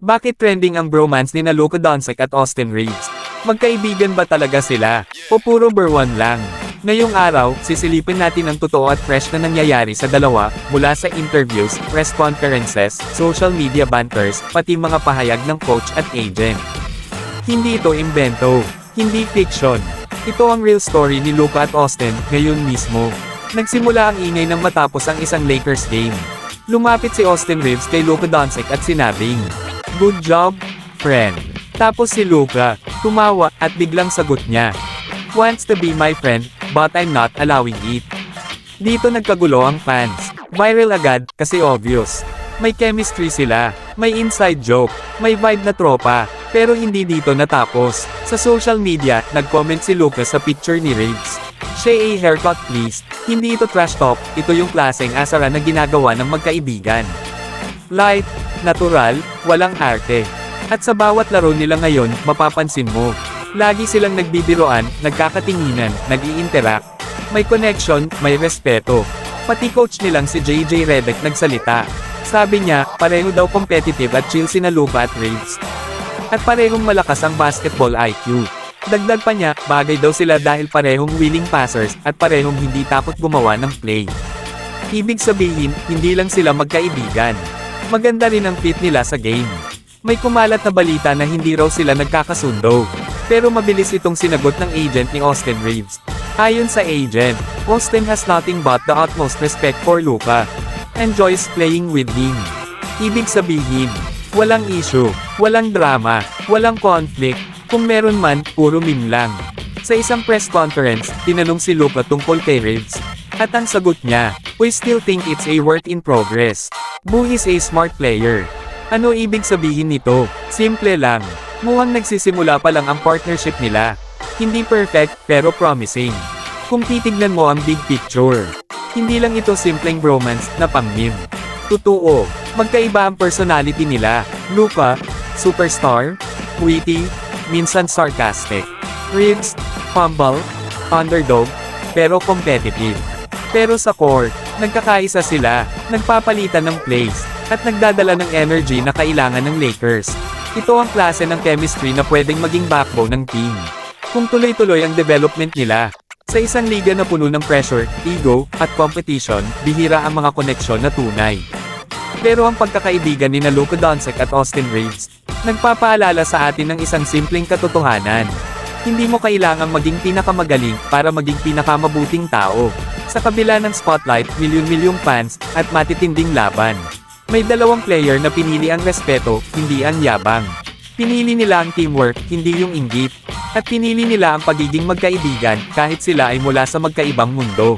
Bakit trending ang bromance ni Luka Doncic at Austin Reeves? Magkaibigan ba talaga sila? O puro berwan lang? Ngayong araw, sisilipin natin ang totoo at fresh na nangyayari sa dalawa, mula sa interviews, press conferences, social media banters, pati mga pahayag ng coach at agent. Hindi ito imbento. Hindi fiction. Ito ang real story ni Luka at Austin, ngayon mismo. Nagsimula ang ingay nang matapos ang isang Lakers game. Lumapit si Austin Reeves kay Luka Doncic at sinabing, Good job, friend. Tapos si Luka, tumawa, at biglang sagot niya, Wants to be my friend, but I'm not allowing it. Dito nagkagulo ang fans. Viral agad, kasi obvious. May chemistry sila, may inside joke, may vibe na tropa, pero hindi dito natapos. Sa social media, nag-comment si Lucas sa picture ni Riggs. Siya a haircut please. Hindi ito trash talk, ito yung klaseng asara na ginagawa ng magkaibigan. Light, natural, walang arte. At sa bawat laro nila ngayon, mapapansin mo. Lagi silang nagbibiroan, nagkakatinginan, nag interact May connection, may respeto. Pati coach nilang si JJ Redick nagsalita. Sabi niya, pareho daw competitive at chill sina Luka at Reeves. At parehong malakas ang basketball IQ. Dagdag pa niya, bagay daw sila dahil parehong willing passers at parehong hindi takot gumawa ng play. Ibig sabihin, hindi lang sila magkaibigan. Maganda rin ang fit nila sa game. May kumalat na balita na hindi raw sila nagkakasundo. Pero mabilis itong sinagot ng agent ni Austin Reeves. Ayon sa agent, Austin has nothing but the utmost respect for Luka. Enjoys playing with him. Ibig sabihin, walang issue, walang drama, walang conflict, kung meron man, puro meme lang. Sa isang press conference, tinanong si Luka tungkol kay Reeves. At ang sagot niya, we still think it's a work in progress. Boo is a smart player. Ano ibig sabihin nito? Simple lang. Mukhang nagsisimula pa lang ang partnership nila. Hindi perfect, pero promising. Kung titignan mo ang big picture, hindi lang ito simpleng bromance na pang-meme. Totoo, magkaiba ang personality nila. Luka, superstar, witty, minsan sarcastic. Reeves, humble, underdog, pero competitive. Pero sa court, nagkakaisa sila, nagpapalitan ng plays, at nagdadala ng energy na kailangan ng Lakers. Ito ang klase ng chemistry na pwedeng maging backbone ng team. Kung tuloy-tuloy ang development nila, sa isang liga na puno ng pressure, ego, at competition, bihira ang mga koneksyon na tunay. Pero ang pagkakaibigan ni na Luka Doncic at Austin Reeves, nagpapaalala sa atin ng isang simpleng katotohanan. Hindi mo kailangang maging pinakamagaling para maging pinakamabuting tao. Sa kabila ng spotlight, milyon-milyong fans, at matitinding laban. May dalawang player na pinili ang respeto, hindi ang yabang. Pinili nila ang teamwork, hindi yung inggit. At pinili nila ang pagiging magkaibigan, kahit sila ay mula sa magkaibang mundo.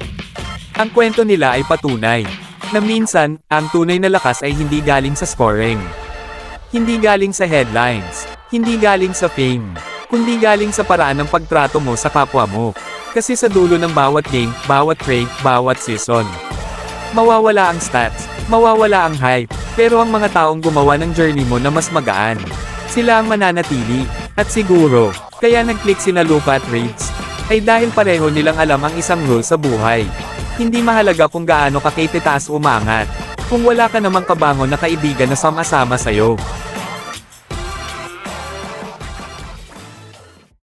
Ang kwento nila ay patunay, na minsan, ang tunay na lakas ay hindi galing sa scoring. Hindi galing sa headlines, hindi galing sa fame, kundi galing sa paraan ng pagtrato mo sa kapwa mo. Kasi sa dulo ng bawat game, bawat trade, bawat season, mawawala ang stats, mawawala ang hype, pero ang mga taong gumawa ng journey mo na mas magaan, sila ang mananatili, at siguro, kaya nag-click sina Luka at Reeves, ay dahil pareho nilang alam ang isang rule sa buhay. Hindi mahalaga kung gaano ka kay titaas umangat, kung wala ka namang kabango na kaibigan na sama-sama sa'yo.